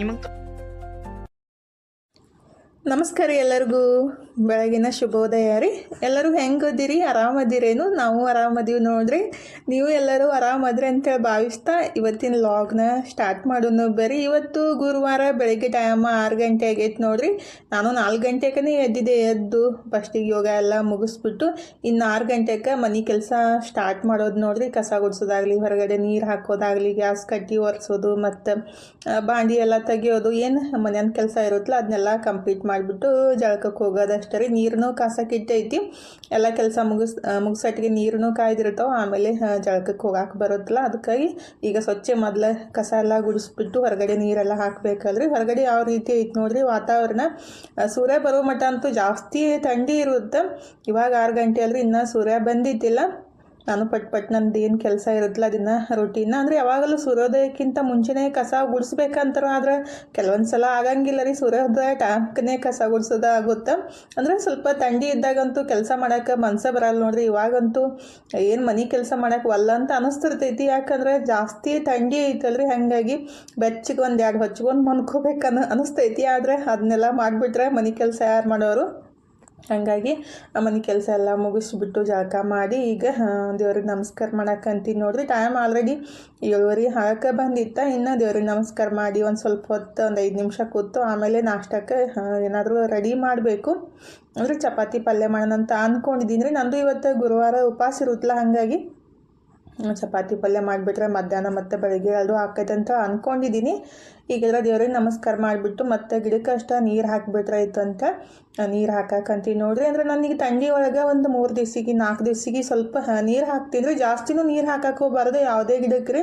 ನಿಮಗೆ? ನಮಸ್ಕಾರ ಎಲ್ಲರಿಗೂ. ಬೆಳಗಿನ ಶುಭೋದಯ ರೀ. ಎಲ್ಲರೂ ಹೆಂಗದಿರಿ ಆರಾಮದಿರೇನು ನಾವು ಆರಾಮದೀವಿ ನೋಡ್ರಿ. ನೀವು ಎಲ್ಲರೂ ಆರಾಮದ್ರಿ ಅಂತೇಳಿ ಭಾವಿಸ್ತಾ ಇವತ್ತಿನ ಲಾಗ್ನ ಸ್ಟಾರ್ಟ್ ಮಾಡೋಣ ಬರ್ರಿ. ಇವತ್ತು ಗುರುವಾರ ಬೆಳಗ್ಗೆ ಟೈಮ್ ಆರು ಗಂಟೆ ಆಗೈತೆ ನೋಡ್ರಿ. ನಾನು ನಾಲ್ಕು ಗಂಟೆಗೇ ಎದ್ದಿದ್ದೆ. ಎದ್ದು ಫಸ್ಟಿಗೆ ಯೋಗ ಎಲ್ಲ ಮುಗಿಸ್ಬಿಟ್ಟು ಇನ್ನು ಆರು ಗಂಟೆಗೆ ಮನೆ ಕೆಲಸ ಸ್ಟಾರ್ಟ್ ಮಾಡೋದು ನೋಡ್ರಿ. ಕಸ ಗುಡಿಸೋದಾಗಲಿ, ಹೊರಗಡೆ ನೀರು ಹಾಕೋದಾಗಲಿ, ಗ್ಯಾಸ್ ಕಟ್ಟಿ ಒರೆಸೋದು ಮತ್ತು ಬಾಂಡಿ ಎಲ್ಲ ತೆಗಿಯೋದು. ಏನು ಮನೆಯ ಕೆಲಸ ಇರುತ್ತಲ್ಲ ಅದನ್ನೆಲ್ಲ ಕಂಪ್ಲೀಟ್ ಮಾಡಿಬಿಟ್ಟು ಜಳಕಕ್ಕೆ ಹೋಗೋದಷ್ಟೇ ರೀ ನೀರನ್ನು ಕಾಸಕ್ಕೆ ಇಟ್ಟೈತಿ. ಎಲ್ಲ ಕೆಲಸ ಮುಗಿಸ್ ಮುಗಿಸಟ್ಟಿಗೆ ನೀರನ್ನು ಕಾಯ್ದಿರ್ತಾವೆ ಆಮೇಲೆ ಜಳಕಕ್ಕೆ ಹೋಗಕ್ಕೆ ಬರುತ್ತಲ್ಲ, ಅದಕ್ಕಾಗಿ ಈಗ ಸ್ವಚ್ಛ ಮೊದಲ ಕಸ ಎಲ್ಲ ಗುಡಿಸ್ಬಿಟ್ಟು ಹೊರಗಡೆ ನೀರೆಲ್ಲ ಹಾಕಬೇಕಲ್ರಿ ಹೊರಗಡೆ ಯಾವ ರೀತಿ ಐತೆ ನೋಡ್ರಿ, ವಾತಾವರಣ ಸೂರ್ಯ ಬರೋ ಮಟ್ಟ ಅಂತೂ ಜಾಸ್ತಿ ಥಂಡಿ ಇರುತ್ತೆ. ಇವಾಗ ಆರು ಗಂಟೆ ಅಲ್ರಿ ಇನ್ನೂ ಸೂರ್ಯ ಬಂದಿದ್ದಿಲ್ಲ. ನಾನು ಪಟ್ ಪಟ್ ನಂದು ಏನು ಕೆಲಸ ಇರುತ್ತಲ್ಲ ಅದನ್ನು ರೊಟೀನ ಅಂದರೆ ಯಾವಾಗಲೂ ಸೂರ್ಯೋದಯಕ್ಕಿಂತ ಮುಂಚೆನೇ ಕಸ ಗುಡಿಸ್ಬೇಕಂತಾರ ಆದ್ರೆ ಕೆಲವೊಂದು ಸಲ ಆಗಂಗಿಲ್ಲ ರೀ ಸೂರ್ಯೋದಯ ಟಾಕ್ನೇ ಕಸ ಗುಡಿಸೋದ ಆಗುತ್ತೆ. ಅಂದರೆ ಸ್ವಲ್ಪ ಥಂಡಿ ಇದ್ದಾಗಂತೂ ಕೆಲಸ ಮಾಡೋಕೆ ಮನಸ್ಸೇ ಬರಲ್ಲ ನೋಡ್ರಿ. ಇವಾಗಂತೂ ಏನು ಮನೆ ಕೆಲಸ ಮಾಡೋಕೆ ಒಲ್ಲ ಅಂತ ಅನಿಸ್ತಿರ್ತೈತಿ. ಯಾಕಂದ್ರೆ ಜಾಸ್ತಿ ಥಂಡಿ ಐತಲ್ರಿ. ಹಾಗಾಗಿ ಬೆಚ್ಚಗೆ ಒಂದು ಎರಡು ಹೊಚ್ಕೊಂಡು ಮನ್ಕೋಬೇಕು ಅನ ಅನಿಸ್ತೈತಿ. ಆದರೆ ಅದನ್ನೆಲ್ಲ ಮಾಡಿಬಿಟ್ರೆ ಮನೆ ಕೆಲಸ ಯಾರು ಮಾಡೋರು ಹಾಗಾಗಿ ಮನೆ ಕೆಲಸ ಎಲ್ಲ ಮುಗಿಸ್ಬಿಟ್ಟು ಜಳಕ ಮಾಡಿ ಈಗ ದೇವ್ರಿಗೆ ನಮಸ್ಕಾರ ಮಾಡಕ್ಕಂತೀನಿ ನೋಡ್ರಿ. ಟೈಮ್ ಆಲ್ರೆಡಿ ಏಳುವರೆ ಹಾಕ ಬಂದಿತ್ತ. ಇನ್ನು ದೇವ್ರಿಗೆ ನಮಸ್ಕಾರ ಮಾಡಿ ಒಂದು ಸ್ವಲ್ಪ ಹೊತ್ತು, ಒಂದು ಐದು ನಿಮಿಷ ಕೂತು ಆಮೇಲೆ ನಾಷ್ಟಕ್ಕೆ ಏನಾದರೂ ರೆಡಿ ಮಾಡಬೇಕು. ಅಂದರೆ ಚಪಾತಿ ಪಲ್ಯ ಮಾಡೋಣ ಅಂತ ಅಂದ್ಕೊಂಡಿದ್ದೀನಿ ರೀ ನಂದು ಇವತ್ತು ಗುರುವಾರ ಉಪವಾಸ ಇರುತ್ತಲ್ಲ, ಹಾಗಾಗಿ ಚಪಾತಿ ಪಲ್ಯ ಮಾಡಿಬಿಟ್ರೆ ಮಧ್ಯಾಹ್ನ ಮತ್ತು ಬೆಳಗ್ಗೆ ಅದು ಹಾಕೈತೆ ಅಂತ ಅಂದ್ಕೊಂಡಿದ್ದೀನಿ ಈಗೆಲ್ಲ ದೇವ್ರಿಗೆ ನಮಸ್ಕಾರ ಮಾಡಿಬಿಟ್ಟು ಮತ್ತೆ ಗಿಡಕ್ಕೆ ಅಷ್ಟ ನೀರು ಹಾಕಿಬಿಟ್ರಾಯ್ತು ಅಂತ. ನೀರು ಹಾಕಾಕಂತೀವಿ ನೋಡ್ರಿ. ಅಂದರೆ ನನಗೆ ಥಂಡಿ ಒಳಗೆ ಒಂದು ಮೂರು ದಿವಸಿಗೆ, ನಾಲ್ಕು ದಿವ್ಸಿಗೆ ಸ್ವಲ್ಪ ನೀರು ಹಾಕ್ತಿದ್ರೆ ಜಾಸ್ತಿನೂ ನೀರು ಹಾಕಕ್ಕೆ ಹೋಗಬಾರ್ದು. ಯಾವುದೇ ಗಿಡಕ್ಕೆ ರೀ.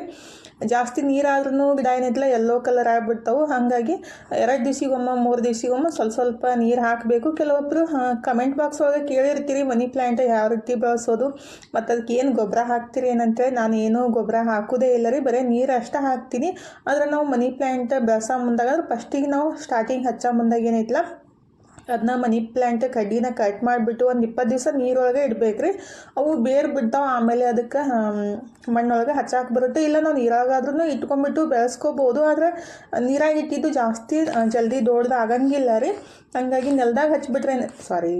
ಜಾಸ್ತಿ ನೀರಾದ್ರೂ ಗಿಡ ಏನಿಲ್ಲ, ಎಲ್ಲೋ ಕಲರ್ ಆಗಿಬಿಡ್ತಾವೆ. ಹಾಗಾಗಿ ಎರಡು ದಿವ್ಸಿಗೊಮ್ಮೆ, ಮೂರು ದಿವ್ಸಿಗೊಮ್ಮೆ ಸ್ವಲ್ಪ ಸ್ವಲ್ಪ ನೀರು ಹಾಕಬೇಕು. ಕೆಲವೊಬ್ಬರು ಕಮೆಂಟ್ ಬಾಕ್ಸ್ ಒಳಗೆ ಕೇಳಿರ್ತೀರಿ, ಮನಿ ಪ್ಲ್ಯಾಂಟ್ ಯಾವ ರೀತಿ ಬಳಸೋದು, ಮತ್ತು ಅದಕ್ಕೆ ಏನು ಗೊಬ್ಬರ ಹಾಕ್ತೀರಿ ಏನಂತೇಳಿ ನಾನು ಏನೂ ಗೊಬ್ಬರ ಹಾಕೋದೇ ಇಲ್ಲ ರೀ. ಬರೀ ನೀರು ಅಷ್ಟೇ ಹಾಕ್ತೀನಿ. ಆದರೆ ನಾವು ಮನಿ ಪ್ಲ್ಯಾಂಟ್ ಬೆಳೆಸೋ ಮುಂದಾಗ ಫಸ್ಟಿಗೆ ನಾವು ಸ್ಟಾರ್ಟಿಂಗ್ ಹಚ್ಚೋ ಮುಂದಾಗ ಏನೈತಲ್ಲ ಅದನ್ನ ಮನಿ ಪ್ಲ್ಯಾಂಟ್ ಕಡ್ಡಿನ ಕಟ್ ಮಾಡಿಬಿಟ್ಟು ಒಂದು ಇಪ್ಪತ್ತು ದಿವಸ ನೀರೊಳಗೆ ಇಡ್ಬೇಕ್ರಿ. ಅವು ಬೇರು ಬಿಡ್ತಾವೆ, ಆಮೇಲೆ ಅದಕ್ಕೆ ಮಣ್ಣೊಳಗೆ ಹಚ್ಚಾಕೆ ಬರುತ್ತೆ. ಇಲ್ಲ ನಾವು ನೀರಾಗಾದ್ರೂ ಇಟ್ಕೊಂಡ್ಬಿಟ್ಟು ಬೆಳೆಸ್ಕೋಬೋದು, ಆದರೆ ನೀರಾಗಿ ಇಟ್ಟಿದ್ದು ಜಾಸ್ತಿ ಜಲ್ದಿ ದೊಡ್ಡದು ಆಗಂಗಿಲ್ಲ ರೀ. ಹಾಗಾಗಿ ನೆಲದಾಗ ಹಚ್ಬಿಟ್ರೆ ಸಾರಿ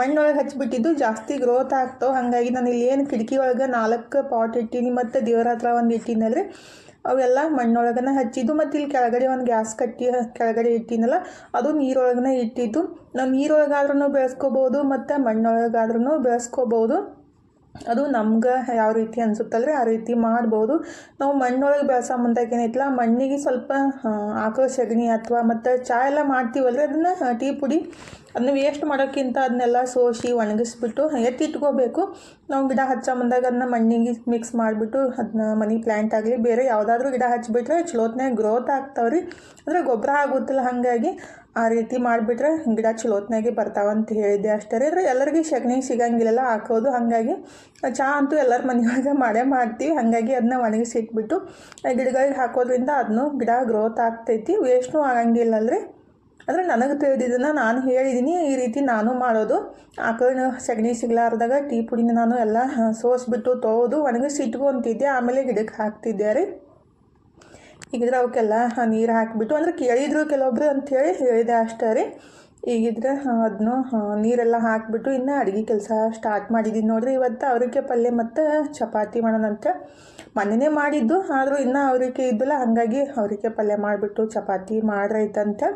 ಮಣ್ಣೊಳಗೆ ಹಚ್ಬಿಟ್ಟಿದ್ದು ಜಾಸ್ತಿ ಗ್ರೋತ್ ಆಗ್ತಾವೆ. ಹಾಗಾಗಿ ನಾನು ಇಲ್ಲಿ ಏನು ಕಿಟಕಿ ಒಳಗೆ ನಾಲ್ಕು ಪಾಟ್ ಇಟ್ಟೀನಿ, ಮತ್ತು ದೇವ್ರ ಹತ್ರ ಒಂದು ಇಟ್ಟೀನಲ್ರಿ. ಅವೆಲ್ಲ ಮಣ್ಣೊಳಗನ ಹಚ್ಚಿದ್ದು ಮತ್ತು ಇಲ್ಲಿ ಕೆಳಗಡೆ ಒಂದು ಗ್ಯಾಸ್ ಕಟ್ಟಿ ಕೆಳಗಡೆ ಇಟ್ಟಿನಲ್ಲ ಅದು ನೀರೊಳಗನ ಇಟ್ಟಿದ್ದು. ನಾವು ನೀರೊಳಗಾದ್ರೂ ಬೆಳೆಸ್ಕೋಬೋದು ಮತ್ತು ಮಣ್ಣೊಳಗಾದ್ರೂ ಬೆಳೆಸ್ಕೋಬೋದು. ಅದು ನಮ್ಗೆ ಯಾವ ರೀತಿ ಅನ್ಸುತ್ತಲ್ರಿ, ಆ ರೀತಿ ಮಾಡ್ಬೋದು. ನಾವು ಮಣ್ಣೊಳಗೆ ಬೆಳೆಸೋ ಮುಂದಾಗ ಏನೈತಲ್ಲ ಮಣ್ಣಿಗೆ ಸ್ವಲ್ಪ ಆಕಳ ಸಗಣಿ ಅಥವಾ ಮತ್ತು ಚಾ ಎಲ್ಲ ಮಾಡ್ತೀವಲ್ರಿ ಅದನ್ನು ಟೀ ಪುಡಿ. ಅದನ್ನ ವೇಸ್ಟ್ ಮಾಡೋಕ್ಕಿಂತ ಅದನ್ನೆಲ್ಲ ಸೋಸಿ ಒಣಗಿಸ್ಬಿಟ್ಟು ಎತ್ತಿಟ್ಕೋಬೇಕು ನಾವು ಗಿಡ ಹಚ್ಚೋ ಮುಂದಾಗ ಅದನ್ನ ಮಣ್ಣಿಗೆ ಮಿಕ್ಸ್ ಮಾಡಿಬಿಟ್ಟು ಅದನ್ನ ಮನಿ ಪ್ಲ್ಯಾಂಟ್ ಆಗಲಿ, ಬೇರೆ ಯಾವುದಾದ್ರೂ ಗಿಡ ಹಚ್ಬಿಟ್ರೆ ಚಲೋತ್ನಾಗ ಗ್ರೋತ್ ಆಗ್ತಾವ್ರಿ. ಅಂದರೆ ಗೊಬ್ಬರ ಆಗುತ್ತಿಲ್ಲ ಹಾಗಾಗಿ ಆ ರೀತಿ ಮಾಡಿಬಿಟ್ರೆ ಗಿಡ ಚಲೋತ್ನಾಗೆ ಬರ್ತಾವಂತ ಹೇಳಿದ್ದೆ ಅಷ್ಟೇ ರೀ. ಎಲ್ಲರಿಗೂ ಸಗಣಿ ಸಿಗಂಗಿಲ್ಲ ಹಾಕೋದು ಹಾಗಾಗಿ. ಚಹಾ ಅಂತೂ ಎಲ್ಲರ ಮನೆಯೊಳಗೆ ಮಾಡೇ ಮಾಡ್ತೀವಿ, ಹಾಗಾಗಿ ಅದನ್ನ ಒಣಗಿಸಿ ಇಟ್ಬಿಟ್ಟು ಗಿಡಗಳಿಗೆ ಹಾಕೋದ್ರಿಂದ ಅದನ್ನು ಗಿಡ ಗ್ರೋತ್ ಆಗ್ತೈತಿ ವೇಸ್ಟ್ನೂ ಆಗಂಗಿಲ್ಲಲ್ರಿ. ಅಂದರೆ ನನಗೆ ತಿಳಿದಿದ್ದನ್ನು ನಾನು ಹೇಳಿದ್ದೀನಿ ಈ ರೀತಿ ನಾನು ಮಾಡೋದು. ಆಕಳಿನ ಸಗಣಿ ಸಿಗ್ಲಾರ್ದಾಗ ಟೀ ಪುಡಿನ ನಾನು ಎಲ್ಲ ಸೋಸ್ಬಿಟ್ಟು ತೊಳೆದು ಒಣಗಿಸಿ ಇಟ್ಕೊತಿದ್ದೆ, ಆಮೇಲೆ ಗಿಡಕ್ಕೆ ಹಾಕ್ತಿದ್ದೆ ರೀ. ಈಗಿದ್ರೆ ಅವಕ್ಕೆಲ್ಲ ನೀರು ಹಾಕಿಬಿಟ್ಟು, ಅಂದರೆ ಕೇಳಿದ್ರು ಕೆಲವೊಬ್ರು ಅಂಥೇಳಿ ಹೇಳಿದೆ ಅಷ್ಟೇ ರೀ. ಈಗಿದ್ರೆ ಅದನ್ನು ನೀರೆಲ್ಲ ಹಾಕಿಬಿಟ್ಟು ಇನ್ನೂ ಅಡುಗೆ ಕೆಲಸ ಸ್ಟಾರ್ಟ್ ಮಾಡಿದ್ದೀನಿ ನೋಡಿರಿ. ಇವತ್ತು ಅವರಿಗೆ ಪಲ್ಯ ಮತ್ತು ಚಪಾತಿ ಮಾಡೋಣಂತ ಮೊನ್ನೆನೇ ಮಾಡಿದ್ದು. ಆದರೂ ಇನ್ನೂ ಅವರಿಗೆ ಇದ್ದಿಲ್ಲ ಹಾಗಾಗಿ ಅವರಿಗೆ ಪಲ್ಯ ಮಾಡಿಬಿಟ್ಟು ಚಪಾತಿ ಮಾಡ್ರೈತಂತೆ.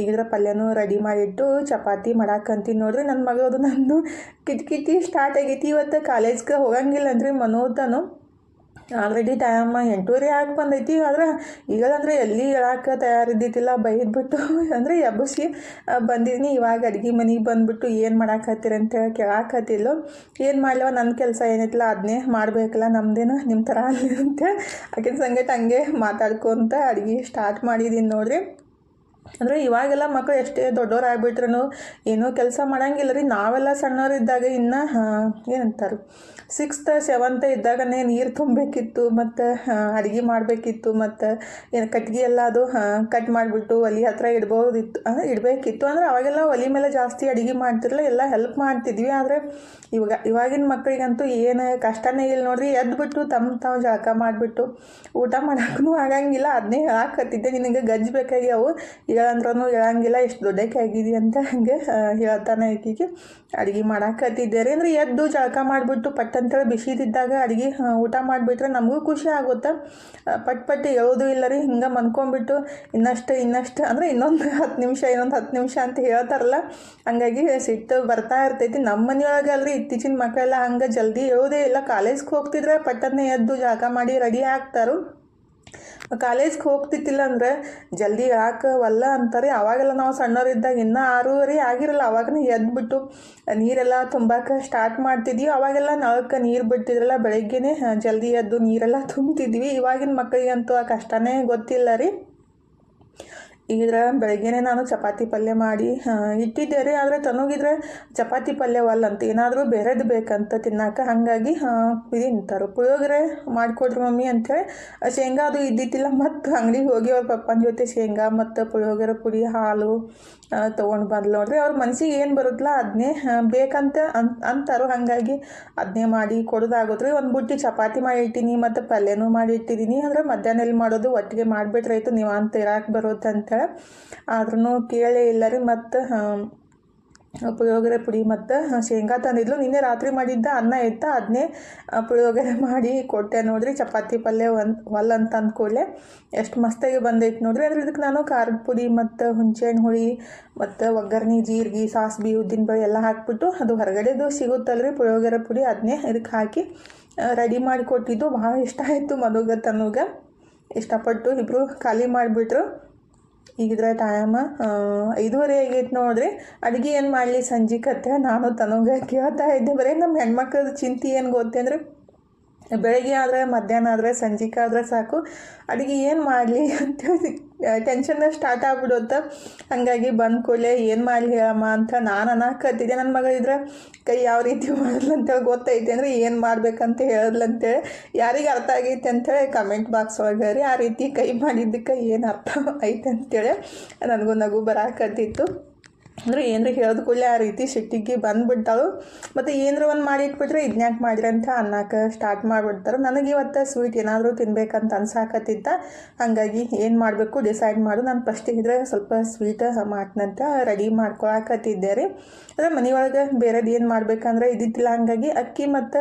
ಈಗಿದ್ರೆ ಪಲ್ಯನೂ ರೆಡಿ ಮಾಡಿಟ್ಟು ಚಪಾತಿ ಮಾಡಾಕಂತೀನಿ ನೋಡ್ರಿ. ನನ್ನ ಮಗದು ನಂದು ಕಿಟಕಿಟಿ ಸ್ಟಾರ್ಟ್ ಆಗೈತಿ. ಇವತ್ತು ಕಾಲೇಜ್ಗೆ ಹೋಗಂಗಿಲ್ಲ ಅಂದ್ರಿ ಮನೋದನು. ಆಲ್ರೆಡಿ ಟೈಮ್ ಎಂಟೂವರೆ ಆಗಿ ಬಂದೈತಿ. ಆದ್ರೆ ಈಗಲಂದ್ರೆ ಎಲ್ಲಿ ಹೇಳಕ್ಕೆ ತಯಾರಿದ್ದಿತ್ತಿಲ್ಲ ಬೈದ್ಬಿಟ್ಟು ಅಂದರೆ ಎಬ್ಬಸಿ ಬಂದಿದ್ದೀನಿ ಇವಾಗ ಅಡ್ಗೆ ಮನೆಗೆ ಬಂದ್ಬಿಟ್ಟು ಏನು ಮಾಡಾಕತ್ತೀರಿ ಅಂತೇಳಿ ಕೇಳಾಕತ್ತಿಲ್ಲ ಏನು ಮಾಡ್ಲವ? ನನ್ನ ಕೆಲಸ ಏನೈತಿಲ್ಲ ಅದನ್ನೇ ಮಾಡಬೇಕಲ್ಲ ನಮ್ಮದೇನು ನಿಮ್ಮ ಥರ ಅಲ್ಲ ಅಂತ. ಆಕಿನ ಸಂಗಟ ಹಂಗೆ ಮಾತಾಡ್ಕೊತ ಅಡ್ಗೆ ಸ್ಟಾರ್ಟ್ ಮಾಡಿದ್ದೀನಿ ನೋಡ್ರಿ. ಅಂದರೆ ಇವಾಗೆಲ್ಲ ಮಕ್ಕಳು ಎಷ್ಟೇ ದೊಡ್ಡವ್ರು ಆಗ್ಬಿಟ್ರೂ ಏನೂ ಕೆಲಸ ಮಾಡಂಗಿಲ್ಲ ರೀ. ನಾವೆಲ್ಲ ಸಣ್ಣವರಿದ್ದಾಗ ಇನ್ನು ಏನಂತಾರೆ ಸಿಕ್ಸ್ತ್ ಸೆವೆಂತ್ ಇದ್ದಾಗನೇ ನೀರು ತುಂಬಬೇಕಿತ್ತು, ಮತ್ತು ಅಡುಗೆ ಮಾಡಬೇಕಿತ್ತು, ಮತ್ತು, ಏನು ಕಟ್ಗೆ ಎಲ್ಲ ಅದು ಕಟ್ ಮಾಡಿಬಿಟ್ಟು ಒಲೆ ಹತ್ರ ಇಡ್ಬೋದಿತ್ತು, ಅಂದರೆ ಇಡಬೇಕಿತ್ತು. ಅಂದರೆ ಅವಾಗೆಲ್ಲ ಒಲೆ ಮೇಲೆ ಜಾಸ್ತಿ ಅಡುಗೆ ಮಾಡ್ತಿರಲಿಲ್ಲ, ಎಲ್ಲ ಹೆಲ್ಪ್ ಮಾಡ್ತಿದ್ವಿ. ಆದರೆ ಇವಾಗ, ಇವಾಗಿನ ಮಕ್ಕಳಿಗಂತೂ ಏನು ಕಷ್ಟನೇ ಇಲ್ಲ ನೋಡ್ರಿ. ಎದ್ಬಿಟ್ಟು ತಮ್ಮ ತಾವು ಜಳಕ ಮಾಡಿಬಿಟ್ಟು ಊಟ ಮಾಡೋಕ್ಕೂ ಆಗಂಗಿಲ್ಲ. ಅದನ್ನೇ ಹೇಳಾಕತ್ತಿದ್ದೆ ನಿನಗೆ ಗಜ್ಜಿ ಬೇಕಾಗ್ಯಾವು. ಹೇಳಂದ್ರೂ ಹೇಳಂಗಿಲ್ಲ ಎಷ್ಟು ದೊಡ್ಡಕ್ಕೆ ಆಗಿದೆ ಅಂತ ಹಂಗೆ ಹೇಳ್ತಾನೆ ಈಕಿಗೆ ಅಡುಗೆ ಮಾಡಾಕತ್ತಿದ್ದೆ ರೀ. ಅಂದರೆ ಎದ್ದು ಜಳಕ ಮಾಡಿಬಿಟ್ಟು ಪಟ್ ಅಂತೇಳಿ ಬಿಸಿದಿದ್ದಾಗ ಅಡುಗೆ ಊಟ ಮಾಡಿಬಿಟ್ರೆ ನಮಗೂ ಖುಷಿ ಆಗುತ್ತೆ. ಪಟ್ ಪಟ್ಟಿ ಹೇಳೋದು ಇಲ್ಲ ರೀ. ಹಿಂಗೆ ಮನ್ಕೊಂಬಿಟ್ಟು ಇನ್ನಷ್ಟು ಇನ್ನಷ್ಟು, ಅಂದರೆ ಇನ್ನೊಂದು ಹತ್ತು ನಿಮಿಷ, ಇನ್ನೊಂದು ಹತ್ತು ನಿಮಿಷ ಅಂತ ಹೇಳ್ತಾರಲ್ಲ, ಹಂಗಾಗಿ ಸಿಟ್ಟು ಬರ್ತಾ ಇರ್ತೈತಿ. ನಮ್ಮ ಮನೆಯೊಳಗೆ ಅಲ್ರಿ, ಇತ್ತೀಚಿನ ಮಕ್ಕಳೆಲ್ಲ ಹಂಗೆ ಜಲ್ದಿ ಹೇಳೋದೇ ಇಲ್ಲ. ಕಾಲೇಜ್ಗೆ ಹೋಗ್ತಿದ್ರೆ ಪಟ್ಟನ್ನೇ ಎದ್ದು ಜಳಕ ಮಾಡಿ ರೆಡಿ ಆಗ್ತಾರು. ಕಾಲೇಜ್ಗೆ ಹೋಗ್ತಿತ್ತಿಲ್ಲ ಅಂದ್ರೆ ಜಲ್ದಿ ಹಾಕವಲ್ಲ ವಲ್ಲ ಅಂತಾರೆ. ಅವಾಗೆಲ್ಲ ನಾವು ಸಣ್ಣವರಿದ್ದಾಗ ಇನ್ನೂ ಆರೂವರೆ ಆಗಿರಲ್ಲ, ಅವಾಗನೇ ಎದ್ಬಿಟ್ಟು ನೀರೆಲ್ಲ ತುಂಬಾಕ ಸ್ಟಾರ್ಟ್ ಮಾಡ್ತಿದ್ವಿ. ಅವಾಗೆಲ್ಲ ನಳಕ್ಕೆ ನೀರು ಬಿಡ್ತಿದ್ರಲ್ಲ, ಬೆಳಗ್ಗೆನೇ ಜಲ್ದಿ ಎದ್ದು ನೀರೆಲ್ಲ ತುಂಬ್ತಿದ್ವಿ. ಇವಾಗಿನ ಮಕ್ಕಳಿಗಂತೂ ಆ ಕಷ್ಟನೇ ಗೊತ್ತಿಲ್ಲ ರೀ. ಇದ್ರ ಬೆಳಗ್ಗೆನೇ ನಾನು ಚಪಾತಿ ಪಲ್ಯ ಮಾಡಿ ಇಟ್ಟಿದ್ದೆ ರೀ ಆದರೆ ತನಗಿದ್ರೆ ಚಪಾತಿ ಪಲ್ಯವಲ್ಲ ಅಂತ, ಏನಾದರೂ ಬೇರೆದು ಬೇಕಂತ ತಿನ್ನಾಕ ಹಾಗಾಗಿ ತಿಂತಾರೆ ಪುಳಿಯೋಗರೆ ಮಾಡಿಕೊಡ್ರಿ ಮಮ್ಮಿ ಅಂಥೇಳಿ ಆ ಶೇಂಗಾ ಅದು ಇದ್ದಿದ್ದಿಲ್ಲ. ಮತ್ತು ಅಂಗಡಿಗೆ ಹೋಗಿ ಅವ್ರ ಪಪ್ಪನ ಜೊತೆ ಶೇಂಗಾ ಮತ್ತು ಪುಳಿಯೋಗರೆ ಪುಡಿ, ಹಾಲು ತೊಗೊಂಡು ಬಂದ್ಲು ನೋಡ್ರಿ. ಅವ್ರ ಮನ್ಸಿಗೆ ಏನು ಬರುತ್ತಲ್ಲ ಅದನ್ನೇ ಬೇಕಂತ ಅನ್, ಅಂತಾರೋ. ಹಾಗಾಗಿ ಅದನ್ನೇ ಮಾಡಿ ಕೊಡೋದಾಗುತ್ತೆ ಒಂದು ಬುಟ್ಟಿ ಚಪಾತಿ ಮಾಡಿ ಇಟ್ಟಿನಿ, ಮತ್ತು ಪಲ್ಯನೂ ಮಾಡಿ ಇಟ್ಟಿದ್ದೀನಿ ಅಂದರೆ ಮಧ್ಯಾಹ್ನ ಮಾಡೋದು? ಒಟ್ಟಿಗೆ ಮಾಡಿಬಿಟ್ರಾಯ್ತು ನೀವು ಅಂತ ಇರಾಕೆ ಬರುತ್ತೆ ಅಂತೇಳಿ ಆದ್ರೂ ಕೇಳೇ ಇಲ್ಲ ರೀ ಮತ್ತು ಪುಳಿಯೋಗರೆ ಪುಡಿ ಮತ್ತು ಶೇಂಗಾ ತಂದಿದ್ಲು. ನಿನ್ನೆ ರಾತ್ರಿ ಮಾಡಿದ್ದ ಅನ್ನ ಇತ್ತ ಅದನ್ನೇ ಪುಳಿಯೋಗರೆ ಮಾಡಿ ಕೊಟ್ಟೆ ನೋಡ್ರಿ. ಚಪಾತಿ ಪಲ್ಯ ಒಂದು ಒಲ್ ಅಂತ ಅಂದ್ಕೊಳ್ಳೆ ಎಷ್ಟು ಮಸ್ತಾಗಿ ಬಂದೈತೆ ನೋಡ್ರಿ. ಅದ್ರ ಇದಕ್ಕೆ ನಾನು ಖಾರದ ಪುಡಿ ಮತ್ತು ಹುಣಸೆಹಣ್ಣು ಹುಳಿ ಮತ್ತು ಒಗ್ಗರಣೆ, ಜೀರಿಗೆ, ಸಾಸ್ಬಿ ಉದ್ದಿನಬೇಳೆ ಎಲ್ಲ ಹಾಕ್ಬಿಟ್ಟು ಅದು ಹೊರಗಡೆದು ಸಿಗುತ್ತಲ್ರಿ. ಪುಳಿಯೋಗರೆ ಪುಡಿ ಅದನ್ನೇ ಇದಕ್ಕೆ ಹಾಕಿ ರೆಡಿ ಮಾಡಿ ಕೊಟ್ಟಿದ್ದು. ಭಾಳ ಇಷ್ಟ ಆಯಿತು ಮನುಗ ತನುಗ ಇಷ್ಟಪಟ್ಟು ಇಬ್ಬರು ಖಾಲಿ ಮಾಡಿಬಿಟ್ರು. ಈಗಿದ್ರೆ ಟೈಮ್ ಐದೂವರೆ ಆಗೈತೆ ನೋಡ್ರಿ. ಅಡುಗೆ ಏನು ಮಾಡಲಿ ಸಂಜೆ ಕತ್ತೆ? ನಾನು ತನಗೆ ಕೇಳ್ತಾ ಇದ್ದೆ. ಬರೀ ನಮ್ಮ ಹೆಣ್ಮಕ್ಳದ್ದು ಚಿಂತೆ ಏನು ಗೊತ್ತೇಂದ್ರೆ ಬೆಳಗ್ಗೆ ಆದರೆ, ಮಧ್ಯಾಹ್ನ ಆದರೆ ಸಂಜೆಗೆ ಆದರೆ ಸಾಕು. ಅಡುಗೆ ಏನು ಮಾಡಲಿ ಅಂತೇಳಿ ಟೆನ್ಷನ್ ಸ್ಟಾರ್ಟ್ ಆಗ್ಬಿಡುತ್ತೆ. ಹಾಗಾಗಿ ಬಂದ ಕೂಡಲೇ ಏನು ಮಾಡಲಿ ಹೇಳಮ್ಮ ಅಂತ ನಾನು ಅನ್ನಕತ್ತಿದ್ದೆ ನನ್ನ ಮಗಳಿದ್ರೆ ಕೈ ಯಾವ ರೀತಿ ಮಾಡಲಂತೇಳಿ ಗೊತ್ತೈತೆ ಅಂದರೆ ಏನು ಮಾಡ್ಬೇಕಂತ ಹೇಳಲಂತೇಳಿ ಯಾರಿಗೆ ಅರ್ಥ ಆಗೈತೆ ಅಂತೇಳಿ ಕಮೆಂಟ್ ಬಾಕ್ಸ್ ಒಳಗೆ ರೀ ಆ ರೀತಿ ಕೈ ಮಾಡಿದ್ದಕ್ಕೆ ಏನು ಅರ್ಥ ಐತೆ ಅಂತೇಳಿ ನನಗೂ ನಗು ಬರಾಕತ್ತಿತ್ತು. ಅಂದರೆ ಏನರ ಹೇಳಿದ ಕೂಡಲೇ ಆ ರೀತಿ ಸಿಟ್ಟಿಗೆ ಬಂದುಬಿಡ್ತಾಳು ಮತ್ತು ಏನರ ಒಂದು ಮಾಡಿ ಇಟ್ಬಿಟ್ರೆ ಇದನ್ಯಾಕೆ ಮಾಡಿರಿ ಅಂತ ಅನ್ನಕ್ಕೆ ಸ್ಟಾರ್ಟ್ ಮಾಡಿಬಿಡ್ತಾರೆ ನನಗೆ ಇವತ್ತು ಸ್ವೀಟ್ ಏನಾದರೂ ತಿನ್ಬೇಕಂತ ಅನ್ಸಾಕತ್ತಿತ್ತ ಹಾಗಾಗಿ ಏನು ಮಾಡಬೇಕು ಡಿಸೈಡ್ ಮಾಡು. ನಾನು ಫಸ್ಟಿಗಿದ್ರೆ ಸ್ವಲ್ಪ ಸ್ವೀಟ್ ಮಾಡ್ತಂತ ರೆಡಿ ಮಾಡ್ಕೊಳಕತ್ತಿದ್ದೆ ರೀ. ಅಂದರೆ ಮನೆಯೊಳಗೆ ಬೇರೆದು ಏನು ಮಾಡ್ಬೇಕಂದ್ರೆ ಇದ್ದಿದ್ದಿಲ್ಲ. ಹಂಗಾಗಿ ಅಕ್ಕಿ ಮತ್ತು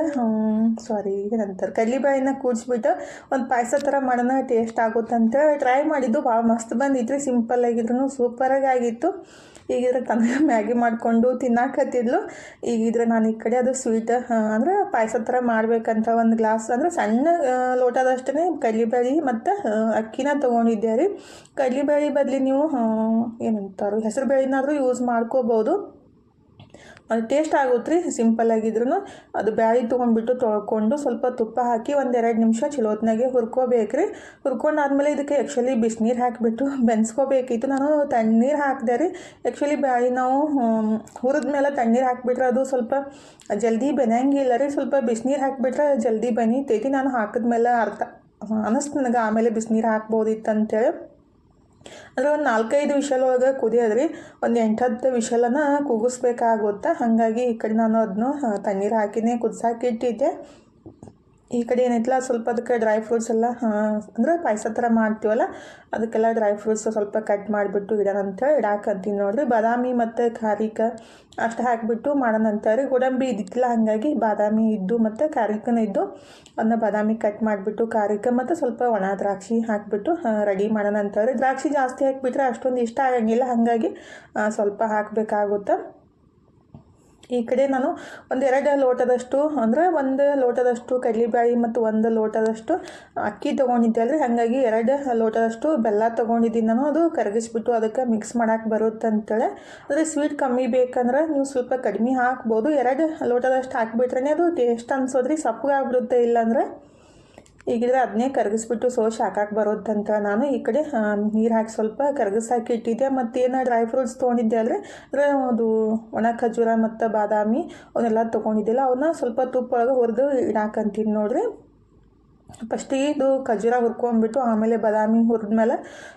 ಸಾರಿ ಏನಂತಾರೆ ಕಡ್ಲಿಬೇಳೆನ ಕೂಡಿಸ್ಬಿಟ್ಟು ಒಂದು ಪಾಯಸ ಥರ ಮಾಡೋಣ ಟೇಸ್ಟ್ ಆಗುತ್ತಂತ ಟ್ರೈ ಮಾಡಿದ್ದು. ಭಾಳ ಮಸ್ತ್ ಬಂದಿತ್ತು ಸಿಂಪಲ್ ಆಗಿದ್ರು ಸೂಪರಾಗಿ ಆಗಿತ್ತು. ಈಗಿದ್ರೆ ತನಗೆ ಮ್ಯಾಗಿ ಮಾಡಿಕೊಂಡು ತಿನ್ನಾಕತ್ತಿದ್ಲು. ಈಗಿದ್ರೆ ನಾನು ಈ ಕಡೆ ಅದು ಸ್ವೀಟ್ ಅಂದ್ರೆ ಪಾಯಸ ಥರ ಮಾಡ್ಬೇಕಂತ ಒಂದು ಗ್ಲಾಸ್ ಅಂದರೆ ಸಣ್ಣ ಲೋಟದಷ್ಟೇ ಕಡ್ಲಿಬೇಳೆ ಮತ್ತು ಅಕ್ಕಿನ ತೊಗೊಂಡಿದ್ದೆ ರೀ. ಕಡ್ಲಿಬೇಳೆ ಬದಲಿ ನೀವು ಏನಂತಾರು ಹೆಸರು ಬೇಳೆನಾದರೂ ಯೂಸ್ ಮಾಡ್ಕೋಬೋದು. ಅದು ಟೇಸ್ಟ್ ಆಗುತ್ತೆ ರೀ ಸಿಂಪಲ್ ಆಗಿದ್ರು ಅದು ಬ್ಯಾಳಿ ತೊಗೊಂಡ್ಬಿಟ್ಟು ತೊಳ್ಕೊಂಡು ಸ್ವಲ್ಪ ತುಪ್ಪ ಹಾಕಿ ಒಂದೆರಡು ನಿಮಿಷ ಚಲೋತ್ನಾಗೆ ಹುರ್ಕೋಬೇಕು ರೀ. ಹುರ್ಕೊಂಡಾದ್ಮೇಲೆ ಇದಕ್ಕೆ ಆ್ಯಕ್ಚುಲಿ ಬಿಸಿನೀರು ಹಾಕಿಬಿಟ್ಟು ಬೆನ್ಸ್ಕೋಬೇಕಿತ್ತು. ನಾನು ತಣ್ಣೀರು ಹಾಕಿದೆ ರೀ. ಆ್ಯಕ್ಚುಲಿ ಬ್ಯಾಳಿ ನಾವು ಹುರಿದ ಮೇಲೆ ತಣ್ಣೀರು ಹಾಕಿಬಿಟ್ರೆ ಅದು ಸ್ವಲ್ಪ ಜಲ್ದಿ ಬೆನೆಯಂಗಿಲ್ಲ ರೀ. ಸ್ವಲ್ಪ ಬಿಸಿನೀರು ಹಾಕಿಬಿಟ್ರೆ ಜಲ್ದಿ ಬೆನೀತೈತಿ ನಾನು ಹಾಕಿದ್ಮೇಲೆ ಅರ್ಥ. ಅನ್ನಿಸ್ತು ನನಗೆ ಆಮೇಲೆ ಬಿಸಿನೀರು ಹಾಕ್ಬೋದಿತ್ತು ಅಂತೇಳಿ ಅಂದರೆ ಒಂದು ನಾಲ್ಕೈದು ವಿಷಲ್ ಒಳಗೆ ಕುದಿಯೋದ್ರಿ, ಒಂದು ಎಂಟು ಹತ್ತು ವಿಷಲನ ಕೂಗಿಸ್ಬೇಕಾಗುತ್ತೆ. ಹಾಗಾಗಿ ಈ ಕಡೆ ನಾನು ಅದನ್ನು ತಣ್ಣೀರು ಹಾಕಿನೇ ಕುದಿಸಾಕಿ ಇಟ್ಟಿದ್ದೆ. ಈ ಕಡೆ ಏನೈತಲ್ಲ, ಸ್ವಲ್ಪ ಅದಕ್ಕೆ ಡ್ರೈ ಫ್ರೂಟ್ಸ್ ಎಲ್ಲ ಅಂದರೆ ಪಾಯಸ ಥರ ಮಾಡ್ತೀವಲ್ಲ, ಅದಕ್ಕೆಲ್ಲ ಡ್ರೈ ಫ್ರೂಟ್ಸ್ ಸ್ವಲ್ಪ ಕಟ್ ಮಾಡಿಬಿಟ್ಟು ಇಡೋಣ ಅಂತೇಳಿ ಇಡಾಕಂತೀನಿ ನೋಡಿರಿ. ಬಾದಾಮಿ ಮತ್ತು ಖಾರಿಕ ಅಷ್ಟು ಹಾಕಿಬಿಟ್ಟು ಮಾಡೋಣ ಅಂತಾರೆ ಗೋಡಂಬಿ ಇದ್ದಿತ್ತಿಲ್ಲ ಹಾಗಾಗಿ ಬಾದಾಮಿ ಇದ್ದು ಮತ್ತು ಖಾರಿಕನ ಇದ್ದು, ಅದನ್ನ ಬಾದಾಮಿ ಕಟ್ ಮಾಡಿಬಿಟ್ಟು ಖಾರಿಕ ಮತ್ತು ಸ್ವಲ್ಪ ಒಣ ದ್ರಾಕ್ಷಿ ಹಾಕಿಬಿಟ್ಟು ರೆಡಿ ಮಾಡೋಣ ದ್ರಾಕ್ಷಿ ಜಾಸ್ತಿ ಹಾಕಿಬಿಟ್ರೆ ಅಷ್ಟೊಂದು ಇಷ್ಟ ಆಗಂಗಿಲ್ಲ, ಹಾಗಾಗಿ ಸ್ವಲ್ಪ ಹಾಕಬೇಕಾಗುತ್ತೆ. ಈ ಕಡೆ ನಾನು ಒಂದೆರಡು ಲೋಟದಷ್ಟು, ಅಂದರೆ ಒಂದು ಲೋಟದಷ್ಟು ಕಡಲೆಬೇಳೆ ಮತ್ತು ಒಂದು ಲೋಟದಷ್ಟು ಅಕ್ಕಿ ತೊಗೊಂಡಿದ್ದೆ ಅಲ್ರಿ. ಹಾಗಾಗಿ ಎರಡು ಲೋಟದಷ್ಟು ಬೆಲ್ಲ ತೊಗೊಂಡಿದ್ದೀನಿ ನಾನು. ಅದು ಕರಗಿಸ್ಬಿಟ್ಟು ಅದಕ್ಕೆ ಮಿಕ್ಸ್ ಮಾಡಕ್ಕೆ ಬರುತ್ತೆ ಅಂತೇಳಿ ಅಂದರೆ ಸ್ವೀಟ್ ಕಮ್ಮಿ ಬೇಕಂದ್ರೆ ನೀವು ಸ್ವಲ್ಪ ಕಡಿಮೆ ಹಾಕ್ಬೋದು. ಎರಡು ಲೋಟದಷ್ಟು ಹಾಕಿಬಿಟ್ರೆ ಅದು ಟೇಸ್ಟ್ ಅನ್ಸೋದ್ರಿ. ಸಪ್ಪಗೆ ಆಗ್ಬಿಡುತ್ತೆ ಇಲ್ಲಾಂದ್ರೆ. ಈಗಿದ್ರೆ ಅದನ್ನೇ ಕರಗಿಸ್ಬಿಟ್ಟು ಸೋಸಿ ಹಾಕಕ್ಕೆ ಬರೋದಂತ ನಾನು ಈ ಕಡೆ ನೀರು ಹಾಕಿ ಸ್ವಲ್ಪ ಕರಗಿಸಾಕಿ ಇಟ್ಟಿದ್ದೆ. ಮತ್ತು ಏನು ಡ್ರೈ ಫ್ರೂಟ್ಸ್ ತೊಗೊಂಡಿದ್ದೆ ಅಂದರೆ ಅದು ಒಣ ಖಜೂರ ಮತ್ತು ಬಾದಾಮಿ ಅವನ್ನೆಲ್ಲ ತೊಗೊಂಡಿದ್ದಿಲ್ಲ. ಅವನ್ನ ಸ್ವಲ್ಪ ತುಪ್ಪ ಒಳಗೆ ಹುರಿದು ಇಡಾಕಂತೀನಿ ನೋಡ್ರಿ. ಫಸ್ಟಿಗೆ ಇದು ಖಜೂರ ಹುರ್ಕೊಂಬಿಟ್ಟು ಆಮೇಲೆ ಬಾದಾಮಿ ಹುರಿದ್ಮೇಲೆ